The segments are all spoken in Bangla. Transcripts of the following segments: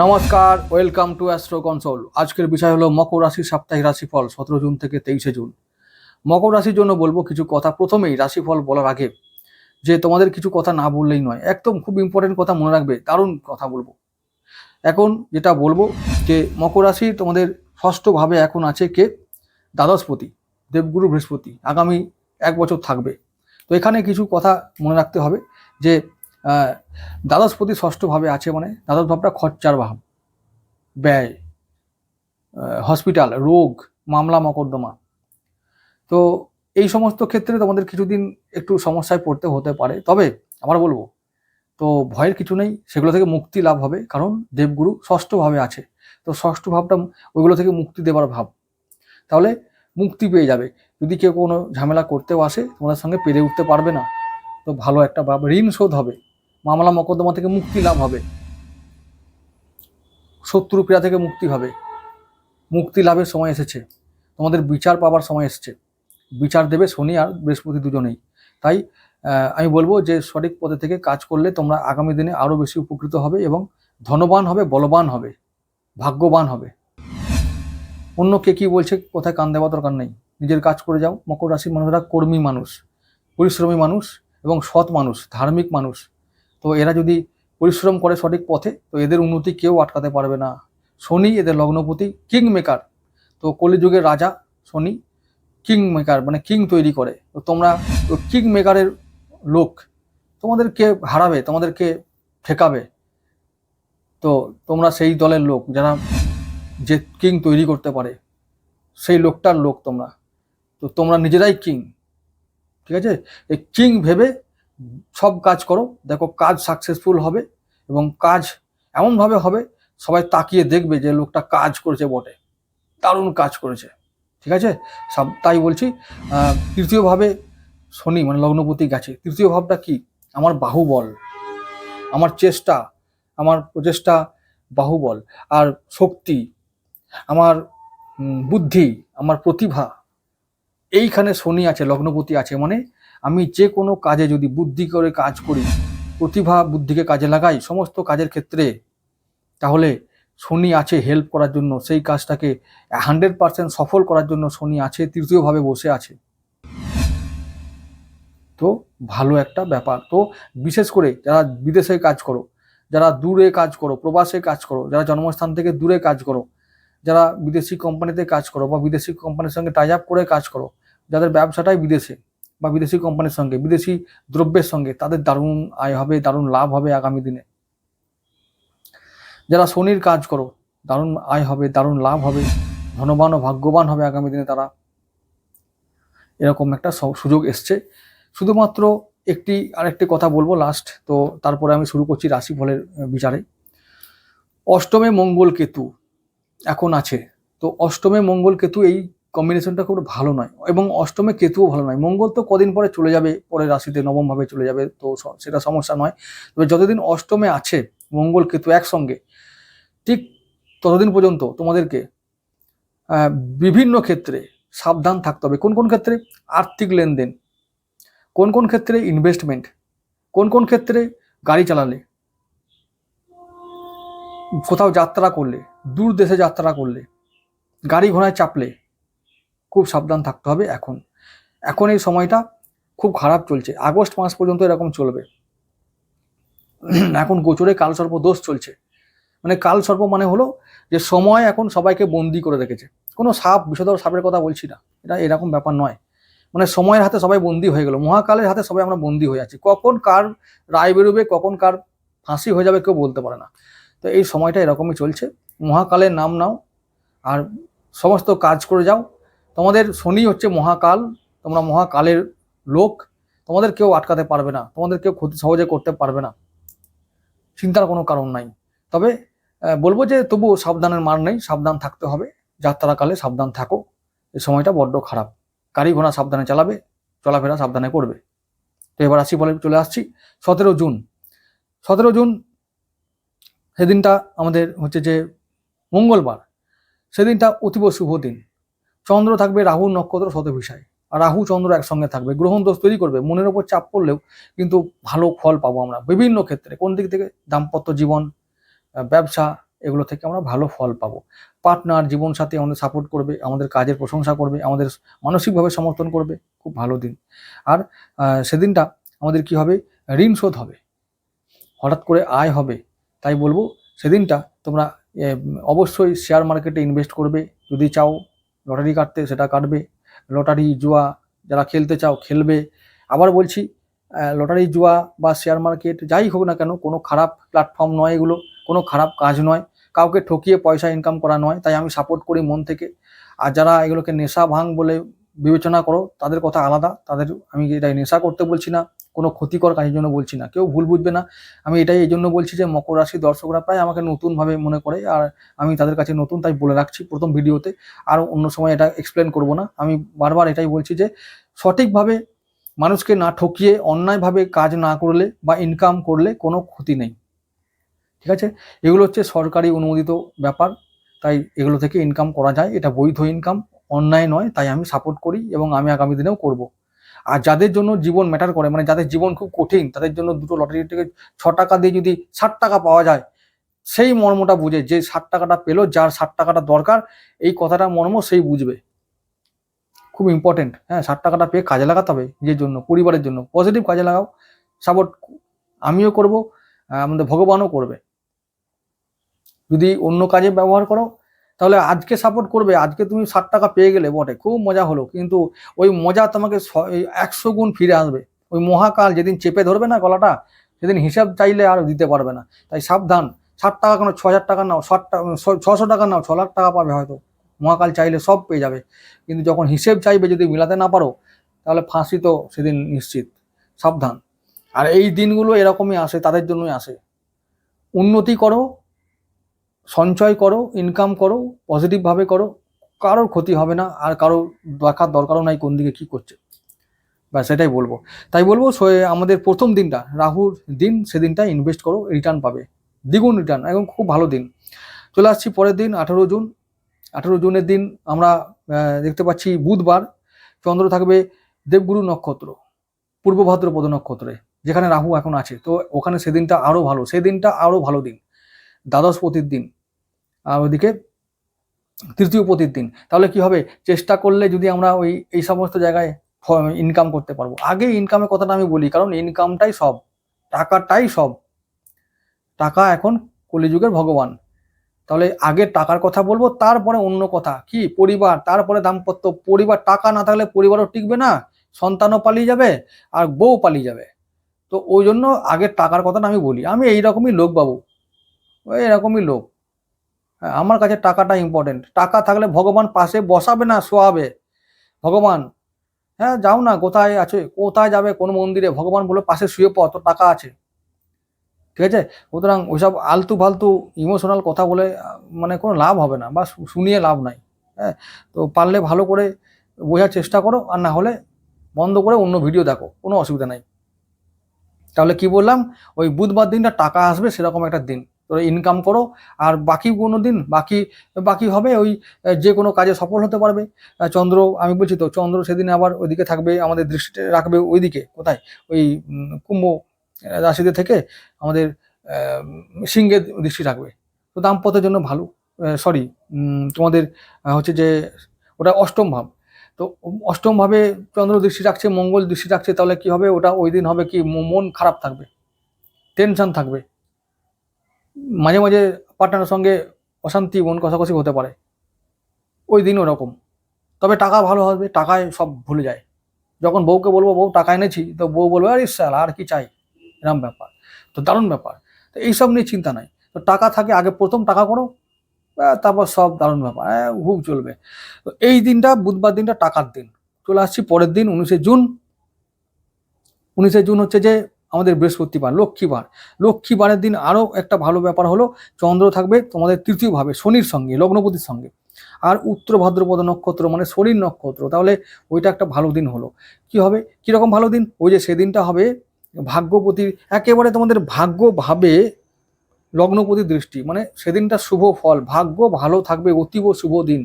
নমস্কার, ওয়েলকাম টু অ্যাস্ট্রো কনসোল। আজকের বিষয় হলো মকর রাশির সাপ্তাহিক রাশিফল, সতেরো জুন থেকে তেইশে জুন। মকর রাশির জন্য বলব কিছু কথা। প্রথমেই রাশিফল বলার আগে যে তোমাদের কিছু কথা না বললেই নয়, একদম খুব ইম্পর্টেন্ট কথা মনে রাখবে, দারুণ কথা বলব। এখন যেটা বলব যে মকর রাশি তোমাদের ষষ্ঠভাবে এখন আছে কে? দ্বাদশপতি, দেবগুরু বৃহস্পতি। আগামী এক বছর থাকবে। তো এখানে কিছু কথা মনে রাখতে হবে যে দ্বাদশপতি ষষ্ঠভাবে আছে মানে দ্বাদশ ভাবটা খরচার ভাব, ব্যয় হসপিটাল রোগ, মামলা, মকদ্দমা। তো এই সমস্ত ক্ষেত্রে তোমাদের কিছুদিন একটু সমস্যায় পড়তে হতে পারে। তবে আবার বলব, তো ভয়ের কিছু নেই, সেগুলো থেকে মুক্তি লাভ হবে, কারণ দেবগুরু ষষ্ঠভাবে আছে। তো ষষ্ঠ ভাবটা ওইগুলো থেকে মুক্তি দেবার ভাব। তাহলে মুক্তি পেয়ে যাবে। যদি কেউ কোনো ঝামেলা করতেও আসে, তোমাদের সঙ্গে পেরে উঠতে পারবে না, তো ভালো একটা ভাব, ঋণ শোধ হবে। মামলা মকদ্দমা থেকে মুক্তি লাভ হবে। শত্রু পীড়া থেকে মুক্তি হবে। মুক্তি লাভের সময় এসেছে। তোমাদের বিচার পাবার সময় এসেছে। বিচার দেবে শনি আর বৃহস্পতি দুজনেই। তাই আমি বলব যে সঠিক পথে থেকে কাজ করলে তোমরা আগামী দিনে আরও বেশি উপকৃত হবে এবং ধনবান হবে, বলবান হবে, ভাগ্যবান হবে। অন্য কে কী বলছে, কোথায় কান দেওয়া দরকার নেই। নিজের কাজ করে যাও। মকর রাশির মানুষরা কর্মী মানুষ, পরিশ্রমী মানুষ এবং সৎ মানুষ, ধার্মিক মানুষ। তো এরা যদি পরিশ্রম করে সঠিক পথে, তো এদের উন্নতি কেউ আটকাতে পারবে না। শনি এদের লগ্নপতি কিং মেকার। তো কলিযুগের রাজা শনি কিং মেকার মানে কিং তৈরি করে। তো তোমরা কিং মেকারের লোক তোমাদেরকে হারাবে তোমাদেরকে ঠেকাবে? তো তোমরা সেই দলের লোক যারা যে কিং তৈরি করতে পারে, সেই লোকটার লোক তোমরা। তো তোমরা নিজেরাই কিং, ঠিক আছে? এই কিং ভেবে সব কাজ করো, দেখো কাজ সাকসেসফুল হবে এবং কাজ এমনভাবে হবে, সবাই তাকিয়ে দেখবে যে লোকটা কাজ করেছে বটে, দারুণ কাজ করেছে, ঠিক আছে? সব তাই বলছি তৃতীয়ভাবে শনি মানে লগ্নপতি গেছে, তৃতীয় ভাবটা কি? আমার বাহুবল, আমার চেষ্টা, আমার প্রচেষ্টা বাহুবল, আর শক্তি, আমার বুদ্ধি, আমার প্রতিভা, এইখানে শনি আছে, লগ্নপতি আছে মানে আমি যে কোনো কাজে যদি বুদ্ধি করে কাজ করি, প্রতিভা বুদ্ধিকে কাজে লাগাই সমস্ত কাজের ক্ষেত্রে, তাহলে শনি আছে হেল্প করার জন্য, সেই কাজটাকে হান্ড্রেড পার্সেন্ট সফল করার জন্য শনি আছে, তৃতীয়ভাবে বসে আছে। তো ভালো একটা ব্যাপার। তো বিশেষ করে যারা বিদেশে কাজ করো, যারা দূরে কাজ করো, প্রবাসে কাজ করো, যারা জন্মস্থান থেকে দূরে কাজ করো, যারা বিদেশি কোম্পানিতে কাজ করো বা বিদেশি কোম্পানির সঙ্গে টাই আপ করে কাজ করো, যাদের ব্যবসাটাই বিদেশে বা বিদেশি কোম্পানির সঙ্গে, বিদেশি দ্রব্যের সঙ্গে তাদের দারুণ আয় হবে, দারুণ লাভ হবে আগামী দিনে। যারা শনির কাজ করো, দারুণ আয় হবে, দারুণ লাভ হবে, ধনবান ও ভাগ্যবান হবে আগামী দিনে তারা। এরকম একটা সুযোগ এসছে। শুধুমাত্র একটি আরেকটি কথা বলব লাস্ট তো তারপরে আমি শুরু করছি রাশিফলের বিচারে। অষ্টমে মঙ্গল কেতু এখন আছে। তো অষ্টমে মঙ্গল কেতু এই কম্বিনেশনটা খুব ভালো নয় এবং অষ্টমে কেতুও ভালো নয়। মঙ্গল তো কদিন পরে চলে যাবে, পরের রাশিতে নবমভাবে চলে যাবে, তো সেটা সমস্যা নয়। তবে যতদিন অষ্টমে আছে, মঙ্গল কেতু একসঙ্গে, ঠিক ততদিন পর্যন্ত তোমাদেরকে বিভিন্ন ক্ষেত্রে সাবধান থাকতে হবে। কোন কোন ক্ষেত্রে? আর্থিক লেনদেন, কোন কোন ক্ষেত্রে? ইনভেস্টমেন্ট কোন কোন ক্ষেত্রে? গাড়ি চালালে, কোথাও যাত্রা করলে, দূর দেশে যাত্রা করলে, গাড়ি ঘোড়ায় চাপলে খুব সাবধান থাকতে হবে এখন। এখন এই সময়টা খুব খারাপ চলছে। আগস্ট মাস পর্যন্ত এরকম চলবে। এখন গোচরে কালসর্প দোষ চলছে। মানে কালসর্প মানে হলো যে সময় এখন সবাইকে বন্দি করে রেখেছে। কোনো সাপ, বিষধর সাপের কথা বলছি না। এটা এরকম ব্যাপার নয়। মানে সময়ের হাতে সবাই বন্দি হয়ে গেল। মহাকালের হাতে সবাই আমরা বন্দি হয়ে আছি। কখন কার রায় বেরোবে, কখন কার ফাঁসি হয়ে যাবে কেউ বলতে পারে না। তো এই সময়টা এরকমই চলছে। মহাকালের নাম নাও আর সমস্ত কাজ করে যাও। তোমাদের শনি হচ্ছে মহাকাল, তোমরা মহাকালের লোক, তোমাদের কেউ আটকাতে পারবে না, তোমাদের কেউ ক্ষতি সহজে করতে পারবে না। চিন্তার কোনো কারণ নাই। তবে বলব যে তবুও সাবধানের মার নেই, সাবধান থাকতে হবে, যাত্রাকালে সাবধান থাকো, এই সময়টা বড্ড খারাপ। গাড়ি ঘোড়া সাবধানে চালাবে, চলাফেরা সাবধানে করবে। তো এবার আসি বলে চলে আসছি, সতেরো জুন। সতেরো জুন, সেদিনটা আমাদের হচ্ছে যে মঙ্গলবার, সেদিনটা অতীব শুভ দিন। চন্দ্র থাকবে রাহু নক্ষত্র শতভিসায়। আর রাহু চন্দ্র একসঙ্গে থাকবে। গ্রহণ দোষ তৈরি করবে। মনের ওপর চাপ পড়লেও কিন্তু ভালো ফল পাবো আমরা। বিভিন্ন ক্ষেত্রে কোন দিক থেকে? দাম্পত্য জীবন ব্যবসা, এগুলো থেকে আমরা ভালো ফল পাবো। পার্টনার, জীবনসাথী আমাদের সাপোর্ট করবে, আমাদের কাজের প্রশংসা করবে, আমাদের মানসিকভাবে সমর্থন করবে। খুব ভালো দিন। আর সেদিনটা আমাদের কি হবে? ঋণ শোধ হবে। হঠাৎ করে আয় হবে। তাই বলব, সেদিনটা তোমরা অবশ্যই শেয়ার মার্কেটে ইনভেস্ট করবে। যদি চাও লটারি কাটতে সেটা কাটবে। লটারি, জুয়া যারা খেলতে চাও খেলবে। আবার বলছি লটারি, জুয়া বা শেয়ার মার্কেট যাই হোক না কেন, কোনো খারাপ প্ল্যাটফর্ম নয় এগুলো, কোনো খারাপ কাজ নয়। কাউকে ঠকিয়ে পয়সা ইনকাম করা নয়, তাই আমি সাপোর্ট করি মন থেকে। আর যারা এগুলোকে নেশা ভাঙ বলে বিবেচনা করো, তাদের কথা আলাদা, তাদের আমি এটা নেশা করতে বলছি না, কোনো ক্ষতিকর কাজের জন্য বলছি না, কেউ ভুল বুঝবে না। আমি এটাই এই জন্য বলছি যে মকর রাশি দর্শকরা প্রায় আমাকে নতুনভাবে মনে করে, আর আমি তাদের কাছে নতুন তাই বলে রাখছি প্রথম ভিডিওতে, আর অন্য সময় এটা এক্সপ্লেন করব না। আমি বারবার এটাই বলছি যে সঠিকভাবে মানুষকে না ঠকিয়ে, অন্যায়ভাবে কাজ না করলে বা ইনকাম করলে কোনো ক্ষতি নেই। ঠিক আছে? এগুলো হচ্ছে সরকারি অনুমোদিত ব্যাপার, তাই এগুলো থেকে ইনকাম করা যায়, এটা বৈধ ইনকাম অন্যায় নয়, তাই আমি সাপোর্ট করি এবং আমি আগামী দিনেও করব। আর যাদের জন্য জীবন ম্যাটার করে মানে যাদের জীবন খুব কঠিন, তাদের জন্য দুটো লটারি থেকে ছ টাকা দিয়ে যদি ষাট টাকা পাওয়া যায়, সেই মর্মটা বুঝে, যে ষাট টাকাটা পেল, যার ষাট টাকাটা দরকার, এই কথাটা মর্ম সেই বুঝবে। খুব ইম্পর্টেন্ট হ্যাঁ ষাট টাকাটা পেয়ে কাজে লাগাতে হবে নিজের জন্য, পরিবারের জন্য। পজিটিভ কাজে লাগাও সাপোর্ট আমিও করব আমাদের ভগবানও করবে। যদি অন্য কাজে ব্যবহার করো তাহলে আজকে সাপোর্ট করবে, আজকে তুমি ষাট টাকা পেয়ে গেলে বটে, খুব মজা হলো। কিন্তু ওই মজা তোমাকে একশো গুণ ফিরে আসবে। ওই মহাকাল যেদিন চেপে ধরবে না গলাটা, সেদিন হিসাব চাইলে আর দিতে পারবে না। তাই সাবধান, ষাট টাকা কেন, ছ হাজার টাকা নাও, ষাট টাকা ছশো টাকা নাও, ছ লাখ টাকা পাবে হয়তো। মহাকাল চাইলে সব পেয়ে যাবে। কিন্তু যখন হিসেব চাইবে যদি মিলাতে না পারো, তাহলে ফাঁসি তো সেদিন নিশ্চিত। সাবধান। আর এই দিনগুলো এরকমই আসে, তাদের জন্যই আসে। উন্নতি করো সঞ্চয় করো ইনকাম করো পজিটিভভাবে করো, কারোর ক্ষতি হবে না আর কারও দেখার দরকারও নাই কোন দিকে কী করছে। বা সেটাই বলব। তাই বলব আমাদের প্রথম দিনটা, রাহুর দিন সেদিনটা ইনভেস্ট করো রিটার্ন পাবে। দ্বিগুণ রিটার্ন একদম খুব ভালো দিন। চলে আসছি পরের দিন, আঠেরো জুন। আঠেরো জুনের দিন আমরা দেখতে পাচ্ছি বুধবার, চন্দ্র থাকবে দেবগুরু নক্ষত্র, পূর্ব ভাদ্রপদ নক্ষত্রে, যেখানে রাহু এখন আছে। তো ওখানে সেদিনটা আরও ভালো, সেদিনটা আরও ভালো দিন, দ্বাদশ পতির দিন। আর ওইদিকে তৃতীয় পতির দিন। তাহলে কি হবে? চেষ্টা করলে যদি আমরা ওই, এই সমস্ত জায়গায় ইনকাম করতে পারব। আগে ইনকামের কথাটা আমি বলি, কারণ ইনকামটাই সব। টাকাটাই সব। টাকা এখন কলিযুগের ভগবান। তাহলে আগে টাকার কথা বলব, তারপরে অন্য কথা। কি? পরিবার, তারপরে দাম্পত্য। পরিবার, টাকা না থাকলে পরিবারও টিকবে না, সন্তানও পালিয়ে যাবে, আর বউ পালিয়ে যাবে। তো ওই জন্য আগে টাকার কথাটা আমি বলি। আমি এইরকমই লোক বাবু। এরকমই লোক। আমার কাছে টাকাটা ইম্পর্টেন্ট টাকা থাকলে ভগবান পাশে বসাবে না, শোয়াবে। ভগবান হ্যাঁ যাও না, কোথায় আছে? কোথায় যাবে? কোন মন্দিরে? ভগবান বলে পাশে শুয়ে পড় তোর টাকা আছে। ঠিক আছে? সুতরাং ওইসব আলতু ফালতু ইমোশনাল কথা বলে মানে কোনো লাভ হবে না, বা শুনিয়ে লাভ নাই। হ্যাঁ তো পারলে ভালো করে বোঝার চেষ্টা করো, আর না হলে বন্ধ করে অন্য ভিডিও দেখো, কোনো অসুবিধা নাই। তাহলে কি বললাম? ওই বুধবার দিনটা টাকা আসবে, সেরকম একটা দিন। তো ইনকাম করো, আর বাকি কোনো দিন বাকি বাকি হবে ওই যে কোনো কাজে সফল হতে পারবে। চন্দ্র, আমি বলছি তো, চন্দ্র সেদিন আবার ওইদিকে থাকবে, আমাদের দৃষ্টি রাখবে ওইদিকে, কোথায়? ওই কুম্ভ রাশিতে থেকে আমাদের সিংহের দৃষ্টি রাখবে। তো দাম্পত্যের জন্য ভালো সরি তোমাদের হচ্ছে যে ওটা অষ্টম ভাব। তো অষ্টমভাবে চন্দ্র দৃষ্টি রাখছে, মঙ্গল দৃষ্টি রাখছে, তাহলে কি হবে? ওটা ওই দিন হবে কি মন খারাপ থাকবে টেনশন থাকবে। মাঝে মাঝে পার্টনারের সঙ্গে অশান্তি, মন কষাকষি হতে পারে। ওই দিন ওরকম। তবে টাকা ভালো হবে, টাকায় সব ভুলে যায়। যখন বউকে বলব, বউ, টাকা এনেছি? তো বউ বলবে, আরে সাল আর কি চাই? এরম ব্যাপার। তো দারুণ ব্যাপার। তো এইসব নিয়ে চিন্তা নাই। তো টাকা থাকে, আগে প্রথম টাকা করো তারপর সব দারুণ ব্যাপার। হ্যাঁ খুব চলবে। তো এই দিনটা, বুধবার দিনটা টাকার দিন। চলে আসছি পরের দিন, উনিশে জুন। উনিশে জুন হচ্ছে যে আমাদের বৃহস্পতিবার, লক্ষ্মীবার। লক্ষ্মীবারের দিন আরও একটা ভালো ব্যাপার হলো, চন্দ্র থাকবে তোমাদের তৃতীয়ভাবে শনির সঙ্গে, লগ্নপতির সঙ্গে। আর উত্তর ভাদ্রপদ নক্ষত্র মানে শনির নক্ষত্র, তাহলে ওইটা একটা ভালো দিন হলো। কি হবে? কীরকম ভালো দিন? ওই যে সেদিনটা হবে, ভাগ্যপতির একেবারে তোমাদের ভাগ্য ভাবে লগ্নপতি দৃষ্টি মানে সেদিনটা শুভ ফল, ভাগ্য ভালো থাকবে, অতীব শুভ দিন।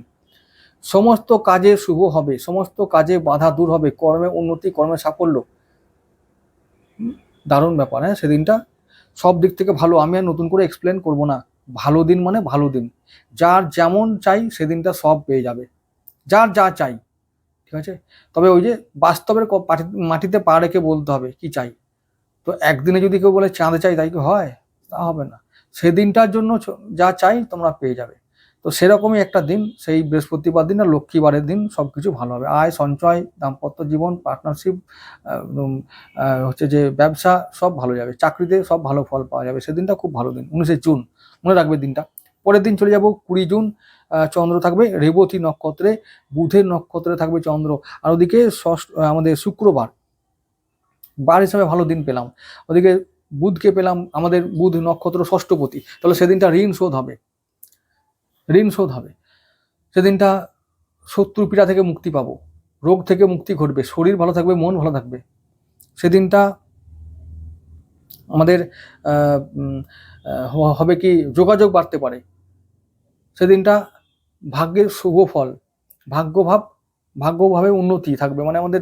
সমস্ত কাজে শুভ হবে, সমস্ত কাজে বাধা দূর হবে, কর্মে উন্নতি, কর্মে সাফল্য। দারুণ ব্যাপার হ্যাঁ সেদিনটা সব দিক থেকে ভালো। আমি আর নতুন করে এক্সপ্লেন করব না। ভালো দিন মানে ভালো দিন। যার যেমন চাই সেদিনটা সব পেয়ে যাবে। যার যা চাই, ঠিক আছে? তবে ওই যে বাস্তবের মাটিতে পা রেখে বলতে হবে, কি চাই? তো একদিনে যদি কেউ বলে চাঁদে চাই, তাই কি হয়? তা হবে না। সেদিনটার জন্য যা চাই তোমরা পেয়ে যাবে। তো সেরকমই একটা দিন, সেই বৃহস্পতিবার দিন আর লক্ষ্মীবারের দিন সব কিছু ভালো হবে। আয়, সঞ্চয়, দাম্পত্য জীবন পার্টনারশিপ হচ্ছে যে ব্যবসা সব ভালো যাবে। চাকরিতে সব ভালো ফল পাওয়া যাবে। সেদিনটা খুব ভালো দিন, উনিশে জুন। মনে রাখবে দিনটা। পরের দিন চলে যাব কুড়ি জুন চন্দ্র থাকবে রেবতী নক্ষত্রে, বুধের নক্ষত্রে থাকবে চন্দ্র। আর ওদিকে ষষ্ঠ আমাদের শুক্রবার। বার হিসাবে ভালো দিন পেলাম। ওদিকে বুধকে পেলাম, আমাদের বুধ নক্ষত্র ষষ্ঠপতি। তাহলে সেদিনটা ঋণ শোধ হবে। ঋণ শোধ হবে। সেদিনটা শত্রু পীড়া থেকে মুক্তি পাবো। রোগ থেকে মুক্তি ঘটবে। শরীর ভালো থাকবে, মন ভালো থাকবে। সেদিনটা আমাদের হবে কি যোগাযোগ বাড়তে পারে। সেদিনটা ভাগ্যের শুভ ফল। ভাগ্যভাব, ভাগ্যভাবে উন্নতি থাকবে। মানে আমাদের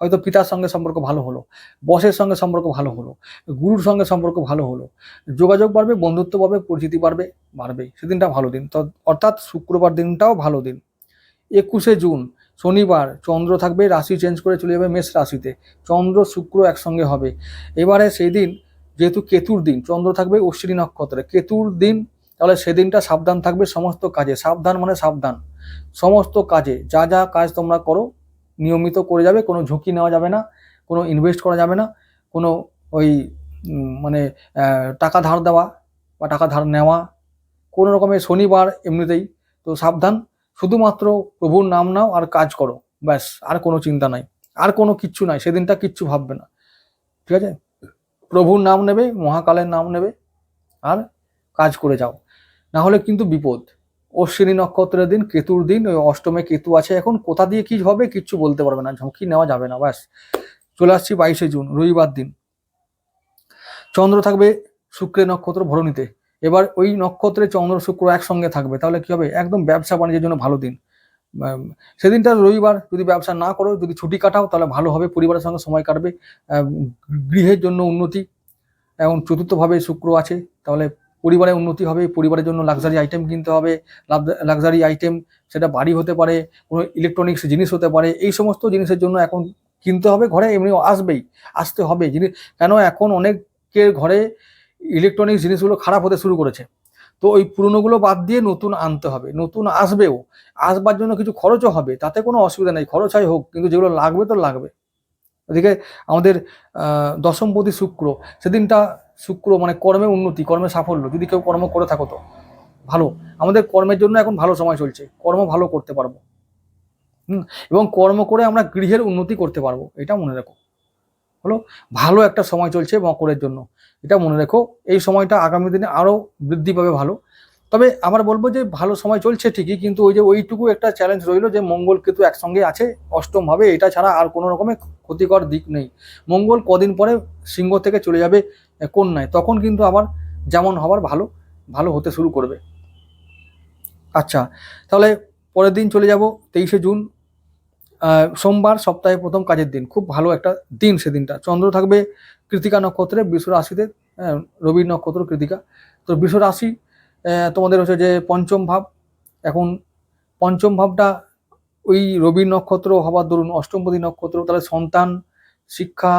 হয়তো পিতার সঙ্গে সম্পর্ক ভালো হলো, বসের সঙ্গে সম্পর্ক ভালো হলো, গুরুর সঙ্গে সম্পর্ক ভালো হলো, যোগাযোগ বাড়বে, বন্ধুত্ব বাড়বে, পরিচিতি বাড়বে বাড়বে। সেদিনটা ভালো দিন। তো অর্থাৎ শুক্রবার দিনটাও ভালো দিন। একুশে জুন, শনিবার, চন্দ্র থাকবে, রাশি চেঞ্জ করে চলে যাবে মেষ রাশিতে। চন্দ্র, শুক্র একসঙ্গে হবে। এবারে সেই দিন যেহেতু কেতুর দিন, চন্দ্র থাকবে অশ্বিনী নক্ষত্রে। কেতুর দিন, তাহলে সেদিনটা সাবধান থাকবে সমস্ত কাজে। সাবধান মানে সাবধান। সমস্ত কাজে, যা যা কাজ তোমরা করো নিয়মিত করে যাবে, কোনো ঝুঁকি নেওয়া যাবে না, কোনো ইনভেস্ট করা যাবে না, কোনো ওই মানে টাকা ধার দেওয়া বা টাকা ধার নেওয়া, কোনো রকমের শনিবার এমনিতেই। তো সাবধান, শুধুমাত্র প্রভুর নাম নাও আর কাজ করো, ব্যাস, আর কোনো চিন্তা নাই, আর কোনো কিচ্ছু নাই, সেদিনটা কিচ্ছু ভাববে না, ঠিক আছে? প্রভুর নাম নেবে, মহাকালের নাম নেবে, আর কাজ করে যাও, না হলে কিন্তু বিপদ। অশ্বিনী নক্ষত্রের দিন, কেতুর দিন, ওই অষ্টমে কেতু আছে এখন, কোথা দিয়ে কি হবে কিচ্ছু বলতে পারবে না, ঝুঁকি নেওয়া যাবে না, ব্যাস। চলে আসছি বাইশে জুন, রবিবার দিন। চন্দ্র থাকবে শুক্রের নক্ষত্র ভরণীতে। এবার ওই নক্ষত্রে চন্দ্র, শুক্র একসঙ্গে থাকবে, তাহলে কি হবে? একদম ব্যবসা বাণিজ্যের জন্য ভালো দিন। সেদিনটা রবিবার, যদি ব্যবসা না করো, যদি ছুটি কাটাও, তাহলে ভালো হবে, পরিবারের সঙ্গে সময় কাটবে। গৃহের জন্য উন্নতি। এবং চতুর্থভাবে শুক্র আছে, তাহলে পরিবারের উন্নতি হবে, পরিবারের জন্য লাক্সারি আইটেম কিনতে হবে লাক্সারি আইটেম সেটা বাড়ি হতে পারে, কোনো ইলেকট্রনিক্স জিনিস হতে পারে, এই সমস্ত জিনিসের জন্য এখন কিনতে হবে ঘরে, এমনি আসবেই, আসতে হবে। জিনিস কেন এখন অনেকের ঘরে ইলেকট্রনিক্স জিনিসগুলো খারাপ হতে শুরু করেছে। তো ওই পুরনোগুলো বাদ দিয়ে নতুন আনতে হবে, নতুন আসবেও। আসবার জন্য কিছু খরচও হবে, তাতে কোনো অসুবিধা নেই, খরচ হয় হোক, কিন্তু যেগুলো লাগবে তো লাগবে। ওদিকে আমাদের দশমপতি শুক্র, সেদিনটা শুক্র মানে কর্মে উন্নতি, কর্মে সাফল্য, যদি কেউ কর্ম করে থাকো তো, ভালো। আমাদের কর্মের জন্য এখন ভালো সময় চলছে, কর্ম ভালো করতে পারব। হুম, এবং কর্ম করে আমরা গৃহের উন্নতি করতে পারব, এটা মনে রেখো। হলো, ভালো একটা সময় চলছে মকরের জন্য, এটা মনে রেখো। এই সময়টা আগামী দিনে আরও বৃদ্ধি পাবে ভালো। তবে আবার বলব যে ভালো সময় চলছে ঠিকই, কিন্তু ওই যে ওইটুকু একটা চ্যালেঞ্জ রইল যে মঙ্গল কেতু একসঙ্গে আছে অষ্টম ভাবে এটা ছাড়া আর কোনো রকমের ক্ষতিকর দিক নেই। মঙ্গল কদিন পরে সিংহ থেকে চলে যাবে কন্যায়, তখন কিন্তু আবার যেমন হবার ভালো ভালো হতে শুরু করবে। আচ্ছা তাহলে পরের দিন চলে যাব তেইশে জুন সোমবার সপ্তাহে প্রথম কাজের দিন, খুব ভালো একটা দিন সেদিনটা। চন্দ্র থাকবে কৃতিকা নক্ষত্রে বিশ্ব রাশিতে রবির নক্ষত্র কৃতিকা। তো বিশ্ব রাশি তোমাদের হচ্ছে যে পঞ্চম ভাব। এখন পঞ্চম ভাবটা ওই রবির নক্ষত্র হবার দরুন, অষ্টমপতি নক্ষত্র, তাহলে সন্তান, শিক্ষা,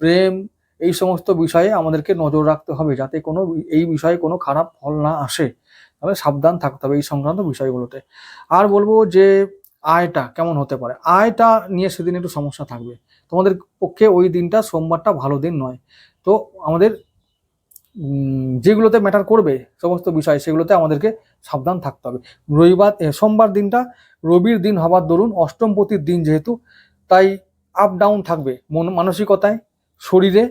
প্রেম, এই সমস্ত বিষয়ে আমাদেরকে নজর রাখতে হবে যাতে কোনো এই বিষয়ে কোনো খারাপ ফল না আসে। তাহলে সাবধান থাকতে হবে এই সংক্রান্ত বিষয়গুলোতে। আর বলব যে আয়টা কেমন হতে পারে? আয়টা নিয়ে সেদিন একটু সমস্যা থাকবে। তোমাদের পক্ষে ওই দিনটা সোমবারটা ভালো দিন নয়। তো আমাদের যেগুলোতে ম্যাটার করবে সমস্ত বিষয়, সেগুলোতে আমাদেরকে সাবধান থাকতে হবে। রবিবার সোমবার দিনটা রবির দিন হবার দরুন, অষ্টমপতির দিন যেহেতু, তাই আপ ডাউন থাকবে মন, মানসিকতায়, শরীরে,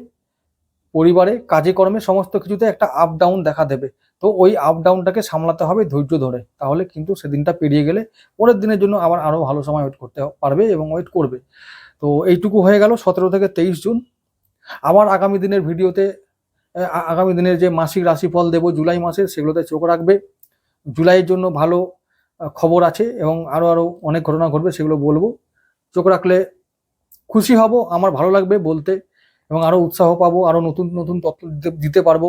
পরিবারে, কাজে কর্মে, সমস্ত কিছুতে একটা আপ ডাউন দেখা দেবে। তো ওই আপ ডাউনটাকে সামলাতে হবে ধৈর্য ধরে। তাহলে কিন্তু সেদিনটা পেরিয়ে গেলে পরের দিনের জন্য আবার আরও ভালো সময় ওয়েট করতে পারবে এবং ওয়েট করবে। তো এইটুকু হয়ে গেল সতেরো থেকে তেইশ জুন। আবার আগামী দিনের ভিডিওতে আগামী দিনের যে মাসিক রাশিফল দেবো জুলাই মাসের সেগুলোতে চোখ রাখবে। জুলাইয়ের জন্য ভালো খবর আছে এবং আরও আরও অনেক ঘটনা ঘটবে, সেগুলো বলব। চোখ রাখলে খুশি হব, আমার ভালো লাগবে বলতে এবং আরও উৎসাহ পাবো আরও নতুন নতুন তথ্য দিতে পারব।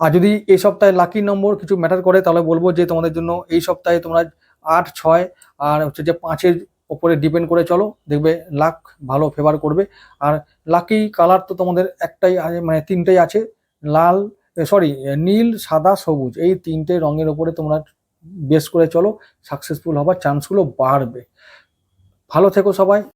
আর যদি এই সপ্তাহে লাকি নম্বর কিছু ম্যাটার করে, তাহলে বলব যে তোমাদের জন্য এই সপ্তাহে তোমরা আট, ছয় আর হচ্ছে যে পাঁচের ওপরে ডিপেন্ড করে চলো, দেখবে লাক ভালো ফেভার করবে। আর লাকি কালার তো তোমাদের একটাই মানে তিনটেই আছে। লাল সরি নীল, সাদা, সবুজ, এই তিনটে রঙের ওপরে তোমরা বেশ করে চলো সাকসেসফুল হবার চান্সগুলো বাড়বে। ভালো থেকো সবাই।